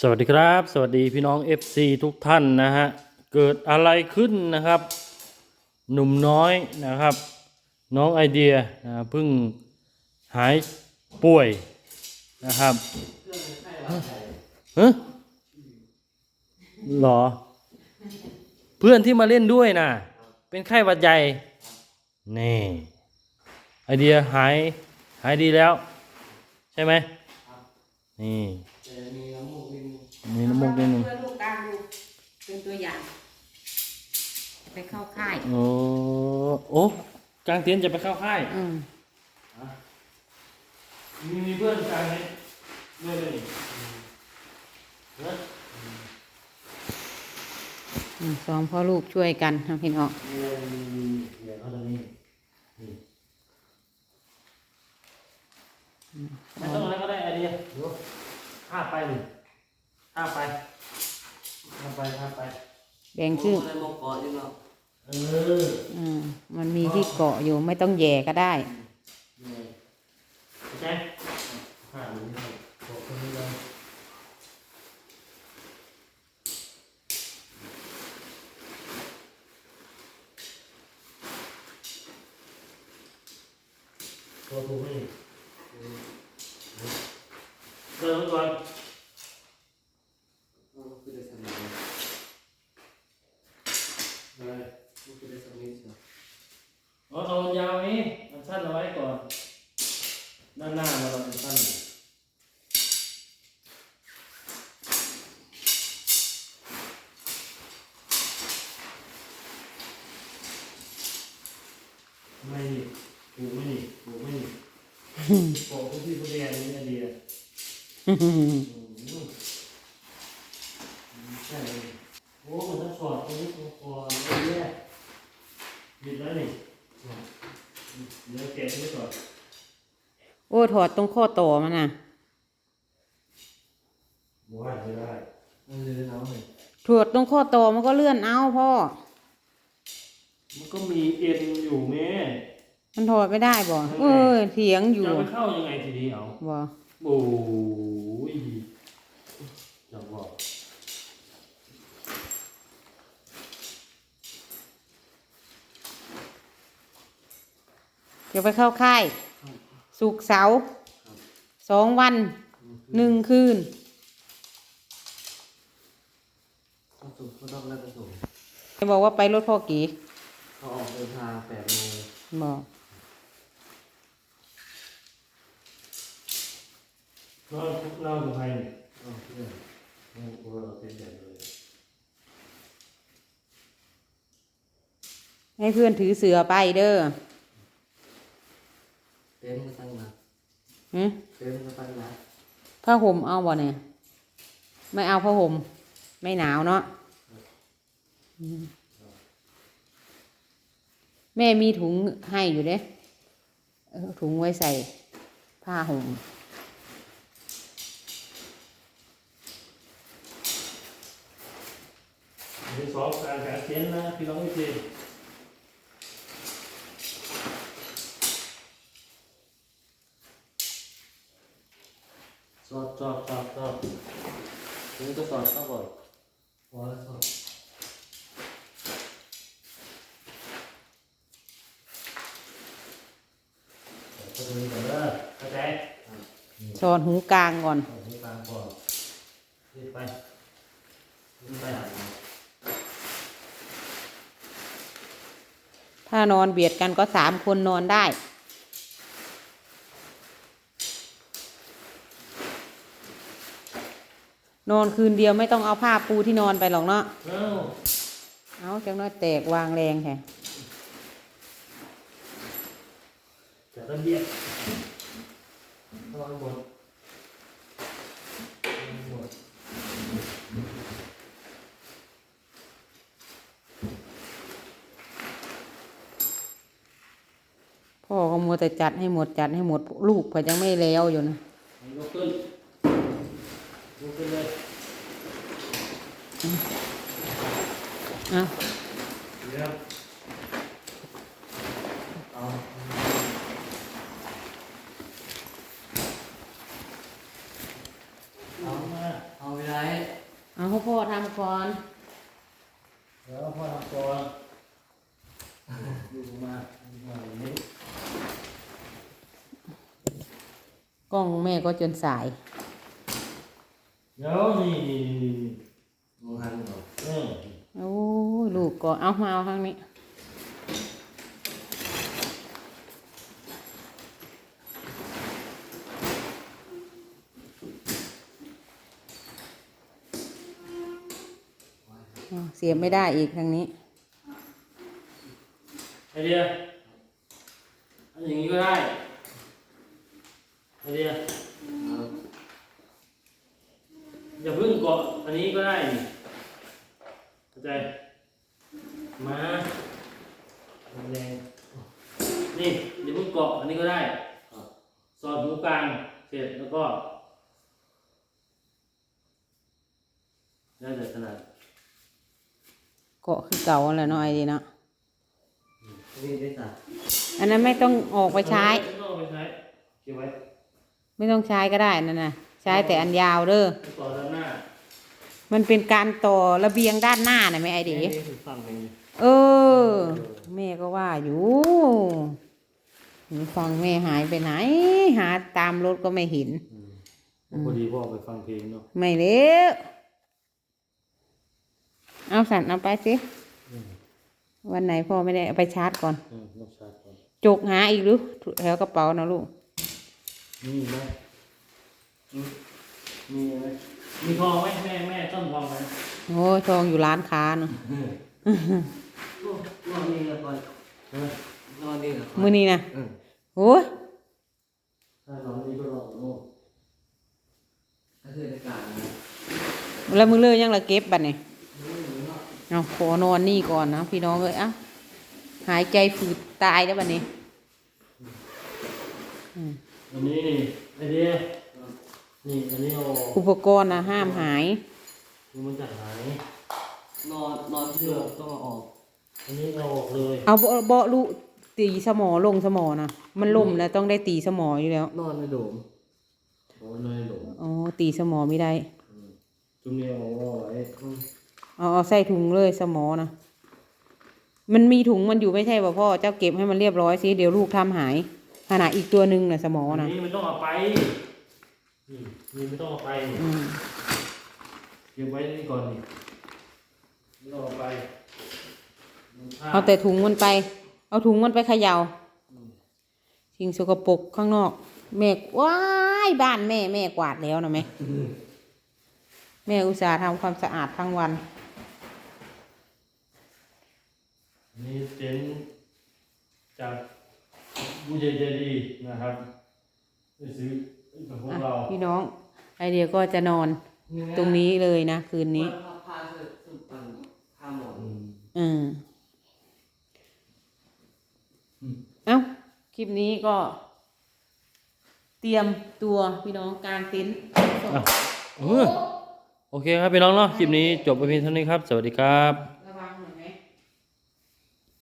สวัสดีครับ สวัสดีพี่น้อง FC ทุกท่านนะฮะ เกิดอะไรขึ้นนะครับ หนุ่มน้อยนะครับ น้องไอเดียนะเพิ่งหายป่วยนะครับฮะหรอ เพื่อนที่มาเล่นด้วยนะเป็นไข้หวัดใหญ่ นี่ไอเดียหายหายดีแล้ว ใช่ไหมนี่ มีน้ำมูกนิดนึงมีน้ำมูกนิดนึง เพื่อลูกกลางดูเป็นตัวอย่าง ไปเข้าค่าย โอ้โอ้กลางเต็นท์จะไปเข้าค่ายอืมมีมีเพื่อนกลางไหมด้วยเลยเนอะอืมสองพ่อลูกช่วยกันนะพี่น้องมีมีมีเดี๋ยวเขาจะนี่นี่ไม่ต้องอะไรก็ได้ไอเดียดูห้าไปหนึ่ งห้าไปห้าไปห้าไปแบ่งชื่ออะไรมาเกาะอยู่เนาะเอออืมมันมีที่เกาะอยู่ไม่ต้องแย่ก็ได้ นี่โอเคห้าหนึ่งบอกคนนี้เลยตัวถูกไหมเดินไปก่อน อ๋อคือได้สมิธเลย อะไร คือได้สมิธเหรอ อ๋อเอายาวนี้มันสั้นเอาไว้ก่อน ด้านหน้าเราเป็นสั้นหน่อยไม่นี่ถูกไม่นี่ถูกไม่นี่บอกคุณพี่ผู้เรียนนี่ดีอะ อืมใช่เลยโอ้มันต้องสอดตรงนี้ตรงคอนี่แย่บิดแล้วนี่ เดี๋ยวเก็บไว้ก่อนโอ้ถอดตรงข้อต่อมันน่ะบ่ได้ไม่ได้มันเลยน้ำเลยถอดตรงข้อต่อมันก็เลื่อนเอาพ่อ มันก็มีเอ็นอยู่แม่มันถอดไม่ได้บ่เออเถียงอยู่จะเอาไปเข้ายังไงทีนี้เอาบ่โอ้ยจะบอก ดี๋ยวไปเข้าค่ายสุกร์เสาร์สองวันหนึ่งคืนต้องสูงเขาต้องแล้วก็สูงจะบอกว่าไปรถพ่อกีเขาออกเดินทางแปดโมงบอกเราเราถึงใครเนี่ยเอาเพื่อนโอ้โหเราเป็นใหญ่เลยให้เพื่อนถือเสือไปเด้อ เต็นท์ก็ตั้งนะหึเต็นท์ก็ตั้งนะผ้าห่มเอาบ่เนี่ยไม่เอาผ้าห่มไม่หนาวเนาะอืมแม่มีถุงให้อยู่เด้เออถุงไว้ใส่ผ้าห่มมีสองการการเต้นนะพี่น้องพี่ทีสอดสอดสอดสอด ถึงก็สอดเข้าก่อนพอแล้วสอดก็ดูก่อนเด้อเข้าใจสอนหูกลางก่อน เอาที่กลางก่อนรีบไปรีบไปหาถ้านอนเบียดกันก็สามคนนอนได้ นอนคืนเดียวไม่ต้องเอาผ้าปูที่นอนไปหรอกเนาะ เอ้าเอาจังน้อยแตกวางแรงแค่จัดระเบียบระวังหมดระวังหมดพ่อก็มัวแต่จัดให้หมดจัดให้หมดลูกก็ยังไม่แล้วอยู่นะยกขึ้นยกขึ้นเลย อะเดี๋ยวเอาเอาเอามาเอาเวลาให้ก่อนเดี๋ยวพ่อทำก่อนดูมาดูมาอย่างนี้กล้องแม่ก็จนสาย เดี๋ยวนี่นี่นี่นี่ มองหันเหรอ เออ โอ้ยลู กก็เอามาเอาทางนี้เสียบไม่ได้อีกทางนี้ไอเดียอันอย่างนี้ก็ได้ไอเดียอย่าเพิ่งเกาะอันนี้ก็ได้นี่เข้าใจ มาแรงนี่อย่าเพิ่งเกาะอันนี้ก็ได้ครับสอดหูกลางเสร็จแล้วก็ได้แต่ขนาดเกาะคือเก่าแหละเนาะไอ้ดีเนาะนี่ได้จ้ะอันนั้นไม่ต้องออกไปใช้ ไม่ต้องเอาไปใช้เก็บไว้ไม่ต้องใช้ก็ได้นั่นนะใช้แต่อันยาวเด้อต่อด้านหน้ามันเป็นการต่อระเบียงด้านหน้านะแม่ไอเดีนี่ถึงฝั่งนี้เออ แม่ก็ว่าอยู่หู ฟังแม่หายไปไหน หาตามรถก็ไม่เห็นพอดีพ่อไปฟังเพลงเนาะไม่เลี้ยวเอาสันเอาไปสิวันไหนพ่อไม่ได้เอาไปชาร์จก่อนอืมต้องชาร์จก่อนจกหาอีกหรือแถวกระเป๋านะลูกมีไหมอืมมีไหมมีทองไหมแม่แม่ต้นทองไหมโอ้ยทองอยู่ร้านค้าเนาะ นอนนี่ละก่อนเออนอนนี่ละก่อนมือนี้นะอืมโอ้ยถ้าลองนี้ก็ลองโน่ก็คือในการนะแล้วมือเลยยังละเก็บบัดนี่นี่เนาะเอาขอนอนนี่ก่อนนะพี่น้องเอ้ยเอ้าหายใจฝืดตายแล้วบัดนี้อืมอันนี้นี่ไอเดียนี่อันนี้เอาอุปกรณ์นะห้ามหายคือมันจะหายนอนนอนที่เดิมต้องเอาออก อันนี้เอาออกเลย เอาเบาเบาลุ ตีสมอลงสมอนะมันล่มแล้วต้องได้ตีสมออยู่แล้ว นอนในโดมโอ้ยนายหลงอ๋อตีสมอไม่ได้จุ่มนี้เอาไว้อืมเอาเอาใส่ถุงเลยสมอนะมันมีถุงมันอยู่ไม่ใช่ป่ะพ่อเจ้าเก็บให้มันเรียบร้อยสิเดี๋ยวลูกทำหายขนาดอีกตัวหนึ่งนะสมออันนะนี้ไม่ต้องเอาไปนี่นี่ไม่ต้องเอาไปนี่อืมเก็บไว้นี่ก่อนนี่ไม่ต้องเอาไปมันพลดเอาแต่ถุงมันไป เอาถุงมันไปเขยา่าสิ่งสกปรกข้างนอก แม่ว้ายบ้านแม่แม่กวาดแล้วนะแม่แม่อุตส่าห์ทำความสะอาดทั้งวันอันนี่เต็นท์จากบูเจเจดีนะครับไปซื้อกับพวกอะเราพี่น้อง ไอเดียก็จะนอน ตรงนี้เลยนะ คืนนี้ผ้าผ้าคือสุดปันผ้าหมอน อืม อืมเอ้า คลิปนี้ก็ เตรียมตัวพี่น้องการเต็นท์โอเคครับพี่น้องเนาะคลิปนี้จบไปเพียงเท่านี้ครับ สวัสดีครับ